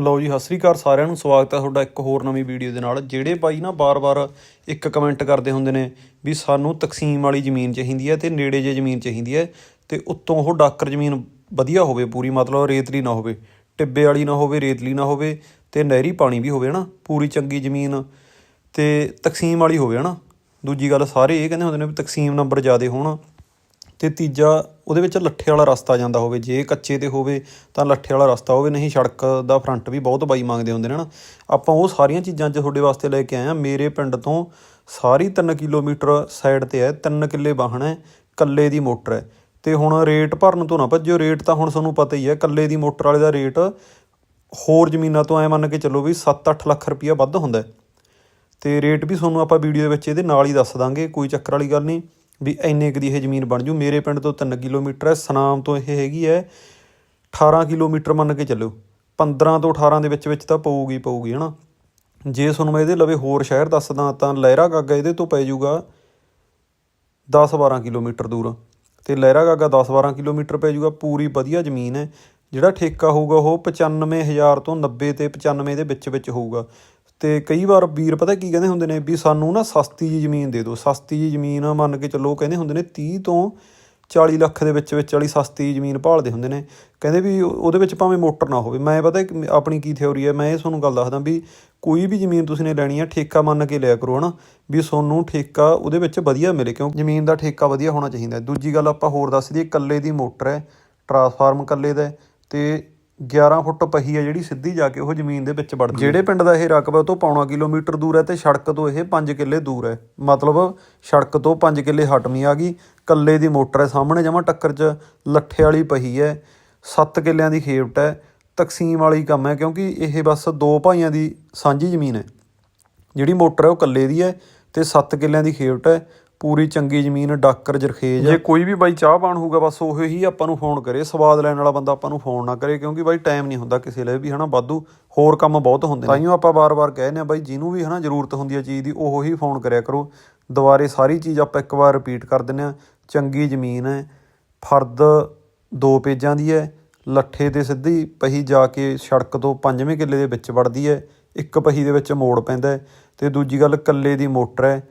ਲਓ ਜੀ, ਸਤਿ ਸ੍ਰੀ ਅਕਾਲ ਸਾਰਿਆਂ ਨੂੰ, ਸਵਾਗਤ ਹੈ ਤੁਹਾਡਾ ਇੱਕ ਹੋਰ ਨਵੀਂ ਵੀਡੀਓ ਦੇ ਨਾਲ। ਜਿਹੜੇ ਭਾਈ ਨਾ ਬਾਰ-ਬਾਰ ਇੱਕ ਕਮੈਂਟ ਕਰਦੇ ਹੁੰਦੇ ਨੇ ਵੀ ਸਾਨੂੰ ਤਕਸੀਮ ਵਾਲੀ ਜ਼ਮੀਨ ਚਾਹੀਦੀ ਹੈ ਤੇ ਨੇੜੇ ਜੇ ਜ਼ਮੀਨ ਚਾਹੀਦੀ ਹੈ ਤੇ ਉੱਤੋਂ ਉਹ ਡਾਕਰ ਜ਼ਮੀਨ ਵਧੀਆ ਹੋਵੇ ਪੂਰੀ, ਮਤਲਬ ਰੇਤਲੀ ਨਾ ਹੋਵੇ, ਟਿੱਬੇ ਵਾਲੀ ਨਾ ਹੋਵੇ, ਰੇਤਲੀ ਨਾ ਹੋਵੇ ਤੇ ਨਹਿਰੀ ਪਾਣੀ ਵੀ ਹੋਵੇ ਹਨਾ, ਪੂਰੀ ਚੰਗੀ ਜ਼ਮੀਨ ਤੇ ਤਕਸੀਮ ਵਾਲੀ ਹੋਵੇ ਹਨਾ। ਦੂਜੀ ਗੱਲ, ਸਾਰੇ ਇਹ ਕਹਿੰਦੇ ਹੁੰਦੇ ਨੇ ਵੀ ਤਕਸੀਮ ਨੰਬਰ ਜ਼ਿਆਦੇ ਹੋਣ ਤੇ ਤੀਜਾ ਉਹਦੇ ਵਿੱਚ ਲੱਠੇ ਵਾਲਾ ਰਸਤਾ ਜਾਂਦਾ ਹੋਵੇ, ਜੇ ਕੱਚੇ ਤੇ ਹੋਵੇ ਤਾਂ ਲੱਠੇ ਵਾਲਾ ਰਸਤਾ ਹੋਵੇ, ਨਹੀਂ ਸੜਕ ਦਾ ਫਰੰਟ ਵੀ ਬਹੁਤ ਬਾਈ ਮੰਗਦੇ ਹੁੰਦੇ ਨੇ ਨਾ। ਆਪਾਂ ਉਹ ਸਾਰੀਆਂ ਚੀਜ਼ਾਂ ਅੱਜ ਤੁਹਾਡੇ ਵਾਸਤੇ ਲੈ ਕੇ ਆਏ ਆ ਮੇਰੇ ਪਿੰਡ ਤੋਂ ਸਾਰੀ 3 ਕਿਲੋਮੀਟਰ ਸਾਈਡ ਤੇ ਹੈ 3 ਕਿੱਲੇ ਵਾਹਣ ਹੈ ਕੱਲੇ ਦੀ ਮੋਟਰ ਹੈ। ਤੇ ਹੁਣ ਰੇਟ ਭਰਨ ਤੋਂ ਨਾ ਭੱਜਿਓ, ਰੇਟ ਤਾਂ ਹੁਣ ਤੁਹਾਨੂੰ ਪਤਾ ਹੀ ਹੈ ਕੱਲੇ ਦੀ ਮੋਟਰ ਵਾਲੇ ਦਾ ਰੇਟ ਹੋਰ ਜ਼ਮੀਨਾਂ ਤੋਂ ਐ ਮੰਨ ਕੇ ਚੱਲੋ ਵੀ 7-8 ਲੱਖ ਰੁਪਈਆ ਵੱਧ ਹੁੰਦਾ ਹੈ। ਤੇ ਰੇਟ ਵੀ ਤੁਹਾਨੂੰ ਆਪਾਂ ਵੀਡੀਓ ਦੇ ਵਿੱਚ ਇਹਦੇ ਨਾਲ ਹੀ ਦੱਸ ਦਾਂਗੇ, ਕੋਈ ਚੱਕਰ ਵਾਲੀ ਗੱਲ ਨਹੀਂ। ਵੀ ਇੰਨੇ ਕੁ ਦੀ ਇਹ ਜ਼ਮੀਨ ਬਣ ਜੂ। ਮੇਰੇ ਪਿੰਡ ਤੋਂ 3 ਕਿਲੋਮੀਟਰ ਹੈ, ਸਨਾਮ ਤੋਂ ਇਹ ਹੈਗੀ ਹੈ 18 ਕਿਲੋਮੀਟਰ ਮੰਨ ਕੇ ਚੱਲੋ 15 ਤੋਂ 18 ਦੇ ਵਿੱਚ ਵਿੱਚ ਤਾਂ ਪਊਗੀ ਪਊਗੀ, ਹਨਾ? ਜੇ ਤੁਹਾਨੂੰ ਮੈਂ ਇਹਦੇ ਲਵੇ ਹੋਰ ਸ਼ਹਿਰ ਦੱਸਦਾ ਤਾਂ ਲਹਿਰਾ ਗਾਗਾ ਇਹਦੇ ਤੋਂ ਪੈ ਜਾਊਗਾ 10-12 ਕਿਲੋਮੀਟਰ ਦੂਰ। ਤੇ ਲਹਿਰਾ ਗਾਗਾ 10-12 ਕਿਲੋਮੀਟਰ ਪੈ ਜਾਊਗਾ ਪੂਰੀ ਵਧੀਆ ਜ਼ਮੀਨ ਹੈ। ਜਿਹੜਾ ਠੇਕਾ ਹੋਊਗਾ ਉਹ 95000 ਤੋਂ 90 ਤੇ 95 ਦੇ ਵਿੱਚ ਵਿੱਚ ਹੋਊਗਾ। ਤੇ ਕਈ ਵਾਰ ਵੀਰ ਪਤਾ ਕੀ ਕਹਿੰਦੇ ਹੁੰਦੇ ਨੇ ਵੀ ਸਾਨੂੰ ਨਾ ਸਸਤੀ ਜੀ ਜ਼ਮੀਨ ਦੇ ਦਿਓ, ਸਸਤੀ ਜੀ ਜ਼ਮੀਨ ਮੰਨ ਕੇ ਚੱਲੋ ਕਹਿੰਦੇ ਹੁੰਦੇ ਨੇ 30 ਤੋਂ 40 ਲੱਖ ਦੇ ਵਿੱਚ ਵਿੱਚ ਵਾਲੀ ਸਸਤੀ ਜ਼ਮੀਨ ਭਾਲਦੇ ਹੁੰਦੇ ਨੇ। ਕਹਿੰਦੇ ਵੀ ਉਹਦੇ ਵਿੱਚ ਭਾਵੇਂ ਮੋਟਰ ਨਾ ਹੋਵੇ। ਮੈਂ ਪਤਾ ਆਪਣੀ ਕੀ ਥਿਉਰੀ ਹੈ, ਮੈਂ ਇਹ ਤੁਹਾਨੂੰ ਗੱਲ ਦੱਸਦਾ ਵੀ ਕੋਈ ਵੀ ਜ਼ਮੀਨ ਤੁਸੀਂ ਨੇ ਲੈਣੀ ਹੈ, ਠੇਕਾ ਮੰਨ ਕੇ ਲਿਆ ਕਰੋ ਹਨਾ, ਵੀ ਤੁਹਾਨੂੰ ਠੇਕਾ ਉਹਦੇ ਵਿੱਚ ਵਧੀਆ ਮਿਲੇ, ਕਿਉਂ ਜ਼ਮੀਨ ਦਾ ਠੇਕਾ ਵਧੀਆ ਹੋਣਾ ਚਾਹੀਦਾ। ਦੂਜੀ ਗੱਲ ਆਪਾਂ ਹੋਰ ਦੱਸ ਦਈਏ ਕੱਲੇ ਦੀ ਮੋਟਰ ਹੈ, ਟਰਾਂਸਫਾਰਮ ਇਕੱਲੇ ਦਾ ਹੈ ਤੇ 11 ਫੁੱਟ ਪਹੀ ਹੈ ਜਿਹੜੀ ਸਿੱਧੀ ਜਾ ਕੇ ਉਹ ਜ਼ਮੀਨ ਦੇ ਵਿੱਚ ਵੜਦੀ ਜਿਹੜੇ ਪਿੰਡ ਦਾ ਇਹ ਰਕਬਾ ਉਹ ਤੋਂ ਪੌਣਾ ਕਿਲੋਮੀਟਰ ਦੂਰ ਹੈ ਤੇ ਸੜਕ ਤੋਂ ਇਹ 5 ਕਿੱਲੇ ਦੂਰ ਹੈ। ਮਤਲਬ ਸੜਕ ਤੋਂ 5 ਕਿੱਲੇ ਹਟਵੀਂ ਆ ਗਈ। ਕੱਲੇ ਦੀ ਮੋਟਰ ਹੈ ਸਾਹਮਣੇ, ਜਮਾ ਟੱਕਰ 'ਚ ਲੱਠੇ ਵਾਲੀ ਪਹੀ ਹੈ। 7 ਕਿੱਲਿਆਂ ਦੀ ਖੇਪਟ ਹੈ। ਤਕਸੀਮ ਵਾਲੀ ਕੰਮ ਹੈ ਕਿਉਂਕਿ ਇਹ ਬਸ ਦੋ ਭਾਈਆਂ ਦੀ ਸਾਂਝੀ ਜ਼ਮੀਨ ਹੈ। ਜਿਹੜੀ ਮੋਟਰ ਹੈ ਉਹ ਕੱਲੇ ਦੀ ਹੈ ਤੇ 7 ਕਿੱਲਿਆਂ ਦੀ ਖੇਪਟ ਹੈ। ਪੂਰੀ ਚੰਗੀ ਜ਼ਮੀਨ ਡਾਕਰ ਜਰਖੇਜ। ਜੇ ਕੋਈ ਵੀ ਬਾਈ ਚਾਹ ਪਾਣ ਹੋਊਗਾ ਬਸ ਉਹ ਹੀ ਆਪਾਂ ਨੂੰ ਫੋਨ ਕਰੇ। ਸਵਾਦ ਲੈਣ ਵਾਲਾ ਬੰਦਾ ਆਪਾਂ ਨੂੰ ਫੋਨ ਨਾ ਕਰੇ ਕਿਉਂਕਿ ਬਾਈ ਟਾਈਮ ਨਹੀਂ ਹੁੰਦਾ ਕਿਸੇ ਲਈ ਵੀ ਹਨਾ? ਵਾਧੂ ਹੋਰ ਕੰਮ ਬਹੁਤ ਹੁੰਦੇ ਨੇ। ਤਾਈਓ ਆਪਾਂ ਬਾਰ-ਬਾਰ ਕਹਿੰਦੇ ਆ ਬਾਈ ਜਿਹਨੂੰ ਵੀ ਹਨਾ ਜ਼ਰੂਰਤ ਹੁੰਦੀ ਹੈ ਚੀਜ਼ ਦੀ ਉਹ ਹੀ ਫੋਨ ਕਰਿਆ ਕਰੋ। ਦੁਬਾਰੇ ਸਾਰੀ ਚੀਜ਼ ਆਪਾਂ ਇੱਕ ਵਾਰ ਰਿਪੀਟ ਕਰ ਦਿੰਦੇ ਆ ਚੰਗੀ ਜ਼ਮੀਨ ਹੈ ਫਰਦ ਦੋ ਪੇਜਾਂ ਦੀ ਹੈ ਲੱਠੇ ਤੇ ਸਿੱਧੀ ਪਹੀ ਜਾ ਕੇ ਸੜਕ ਤੋਂ ਪੰਜਵੇਂ ਕਿੱਲੇ ਦੇ ਵਿੱਚ ਵੜਦੀ ਹੈ ਇੱਕ ਪਹੀ ਦੇ ਵਿੱਚ ਮੋੜ ਪੈਂਦਾ ਹੈ ਤੇ ਦੂਜੀ ਗੱਲ ਕੱਲੇ ਦੀ ਮੋਟਰ ਹੈ।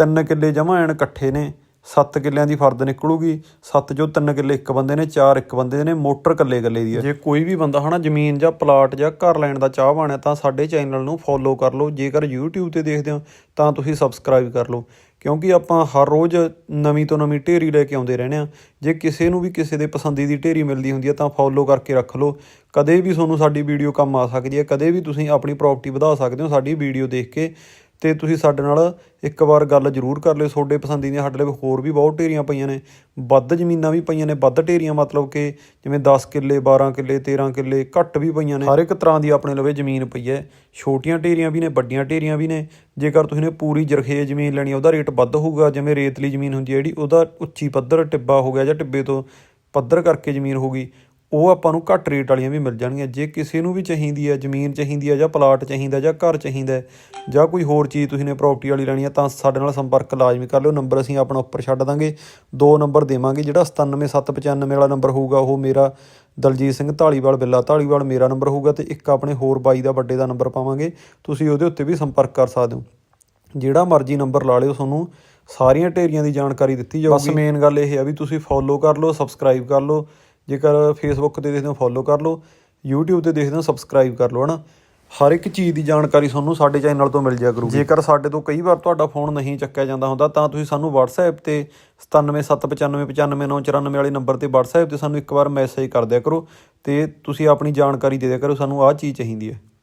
ਤਿੰਨ ਕਿੱਲੇ ਜਮਾ ਐਨ ਇਕੱਠੇ ਨੇ, ਸੱਤ ਕਿੱਲਿਆਂ ਦੀ ਫਰਦ ਨਿਕਲੂਗੀ, ਸੱਤ ਜੋ ਤਿੰਨ ਕਿੱਲੇ ਇੱਕ ਬੰਦੇ ਨੇ, ਚਾਰ ਇੱਕ ਬੰਦੇ ਨੇ, ਮੋਟਰ ਕੱਲੇ ਕੱਲੇ ਦੀ ਹੈ ਜੇ ਕੋਈ ਵੀ ਬੰਦਾ ਹਨਾ ਜ਼ਮੀਨ ਜਾਂ ਪਲਾਟ ਜਾਂ ਘਰ ਲੈਣ ਦਾ ਚਾਹ ਹੈ, ਤਾਂ ਸਾਡੇ ਚੈਨਲ ਨੂੰ ਫੋਲੋ ਕਰ ਲਓ। ਜੇਕਰ YouTube ਤੇ ਦੇਖਦੇ ਹੋ, ਤਾਂ ਤੁਸੀਂ ਸਬਸਕ੍ਰਾਈਬ ਕਰ ਲਓ। ਕਿਉਂਕਿ ਆਪਾਂ ਹਰ ਰੋਜ਼ ਨਵੀਂ ਤੋਂ ਨਵੀਂ ਢੇਰੀ ਲੈ ਕੇ ਆਉਂਦੇ ਰਹਿੰਦੇ ਆ ਜੇ ਕਿਸੇ ਨੂੰ ਵੀ ਕਿਸੇ ਦੇ ਪਸੰਦੀ ਦੀ ਢੇਰੀ ਮਿਲਦੀ ਹੁੰਦੀ ਹੈ, ਤਾਂ ਫੋਲੋ ਕਰਕੇ ਰੱਖ ਲਓ। ਕਦੇ ਵੀ ਤੁਹਾਨੂੰ ਸਾਡੀ ਵੀਡੀਓ ਕੰਮ ਆ ਸਕਦੀ ਹੈ, ਕਦੇ ਵੀ ਤੁਸੀਂ ਆਪਣੀ ਪ੍ਰਾਪਰਟੀ ਵਧਾ ਸਕਦੇ ਹੋ, ਸਾਡੀ ਵੀਡੀਓ ਦੇਖ ਕੇ ਤੇ ਤੁਸੀਂ ਸਾਡੇ ਨਾਲ ਇੱਕ ਵਾਰ ਗੱਲ ਜ਼ਰੂਰ ਕਰ ਲਿਓ। ਤੁਹਾਡੇ ਪਸੰਦੀ ਦੀਆਂ ਸਾਡੇ ਲਈ ਹੋਰ ਵੀ ਬਹੁਤ ਢੇਰੀਆਂ ਪਈਆਂ ਨੇ। ਵੱਧ ਜ਼ਮੀਨਾਂ ਵੀ ਪਈਆਂ ਨੇ, ਵੱਧ ਢੇਰੀਆਂ ਮਤਲਬ ਕਿ ਜਿਵੇਂ 10 ਕਿੱਲੇ 12 ਕਿੱਲੇ 13 ਕਿੱਲੇ ਘੱਟ ਵੀ ਪਈਆਂ ਨੇ। ਹਰ ਇੱਕ ਤਰ੍ਹਾਂ ਦੀ ਆਪਣੇ ਲਵੇ ਜ਼ਮੀਨ ਪਈ ਹੈ। ਛੋਟੀਆਂ ਢੇਰੀਆਂ ਵੀ ਨੇ, ਵੱਡੀਆਂ ਢੇਰੀਆਂ ਵੀ ਨੇ। ਜੇਕਰ ਤੁਸੀਂ ਨੇ ਪੂਰੀ ਜਰਖੇ ਜ਼ਮੀਨ ਲੈਣੀ ਉਹਦਾ ਰੇਟ ਵੱਧ ਹੋਊਗਾ। ਜਿਵੇਂ ਰੇਤਲੀ ਜ਼ਮੀਨ ਹੁੰਦੀ ਹੈ ਜਿਹੜੀ, ਉਹਦਾ ਉੱਚੀ ਪੱਧਰ ਟਿੱਬਾ ਹੋ ਗਿਆ ਜਾਂ ਟਿੱਬੇ ਤੋਂ ਪੱਧਰ ਕਰਕੇ ਜ਼ਮੀਨ ਹੋਊਗੀ ਉਹ ਆਪਾਂ ਨੂੰ ਘੱਟ ਰੇਟ ਵਾਲੀਆਂ ਵੀ ਮਿਲ ਜਾਣਗੀਆਂ। ਜੇ ਕਿਸੇ ਨੂੰ ਵੀ ਚਾਹੀਦੀ ਹੈ, ਜ਼ਮੀਨ ਚਾਹੀਦੀ ਹੈ ਜਾਂ ਪਲਾਟ ਚਾਹੀਦਾ ਜਾਂ ਘਰ ਚਾਹੀਦਾ ਜਾਂ ਕੋਈ ਹੋਰ ਚੀਜ਼ ਤੁਸੀਂ ਨੇ ਪ੍ਰਾਪਰਟੀ ਵਾਲੀ ਲੈਣੀ ਹੈ ਤਾਂ ਸਾਡੇ ਨਾਲ ਸੰਪਰਕ ਲਾਜ਼ਮੀ ਕਰ ਲਿਓ। ਨੰਬਰ ਅਸੀਂ ਆਪਣਾ ਉੱਪਰ ਛੱਡ ਦਾਂਗੇ। ਦੋ ਨੰਬਰ ਦੇਵਾਂਗੇ ਜਿਹੜਾ 97795 ਵਾਲਾ ਨੰਬਰ ਹੋਊਗਾ, ਉਹ ਮੇਰਾ ਦਲਜੀਤ ਸਿੰਘ ਢਾਲੀਵਾਲ ਬਿੱਲਾ ਢਾਲੀਵਾਲ ਮੇਰਾ ਨੰਬਰ ਹੋਊਗਾ ਤੇ ਇੱਕ ਆਪਣੇ ਹੋਰ ਬਾਈ ਦਾ ਵੱਡੇ ਦਾ ਨੰਬਰ ਪਾਵਾਂਗੇ। ਤੁਸੀਂ ਉਹਦੇ ਉੱਤੇ ਵੀ ਸੰਪਰਕ ਕਰ ਸਕਦੇ ਹੋ। ਜਿਹੜਾ ਮਰਜ਼ੀ ਨੰਬਰ ਲਾ ਲਿਓ, ਤੁਹਾਨੂੰ ਸਾਰੀਆਂ ਢੇਰੀਆਂ ਦੀ ਜਾਣਕਾਰੀ ਦਿੱਤੀ ਜਾਊਗੀ। ਬਸ ਮੇਨ ਗੱਲ ਇਹ ਆ ਵੀ ਤੁਸੀਂ ਫੋਲੋ ਕਰ ਲਓ ਸਬਸਕ੍ਰਾਈਬ ਕਰ ਲਓ। ਜੇਕਰ ਫੇਸਬੁੱਕ ਤੇ ਦੇਖਦੇ ਹੋ ਫੋਲੋ ਕਰ ਲਓ, YouTube ਤੇ ਦੇਖਦੇ ਹੋ ਸਬਸਕ੍ਰਾਈਬ ਕਰ ਲਓ, ਹਨਾ? ਹਰ ਇੱਕ ਚੀਜ਼ ਦੀ ਜਾਣਕਾਰੀ ਤੁਹਾਨੂੰ ਸਾਡੇ ਚੈਨਲ ਤੋਂ ਮਿਲ ਜਾਇਆ ਕਰੂਗੀ। ਜੇਕਰ ਸਾਡੇ ਤੋਂ ਕਈ ਵਾਰ ਤੁਹਾਡਾ ਫੋਨ ਨਹੀਂ ਚੱਕਿਆ ਜਾਂਦਾ ਹੁੰਦਾ, ਤਾਂ ਤੁਸੀਂ ਸਾਨੂੰ WhatsApp ਤੇ 9775955994 ਵਾਲੇ ਨੰਬਰ ਤੇ WhatsApp ਤੇ ਸਾਨੂੰ ਇੱਕ ਵਾਰ ਮੈਸੇਜ ਕਰ ਦਿਆ ਕਰੋ ਤੇ ਤੁਸੀਂ ਆਪਣੀ ਜਾਣਕਾਰੀ ਦੇ ਦਿਆ ਕਰੋ, ਸਾਨੂੰ ਆਹ ਚੀਜ਼ ਚਾਹੀਦੀ ਹੈ।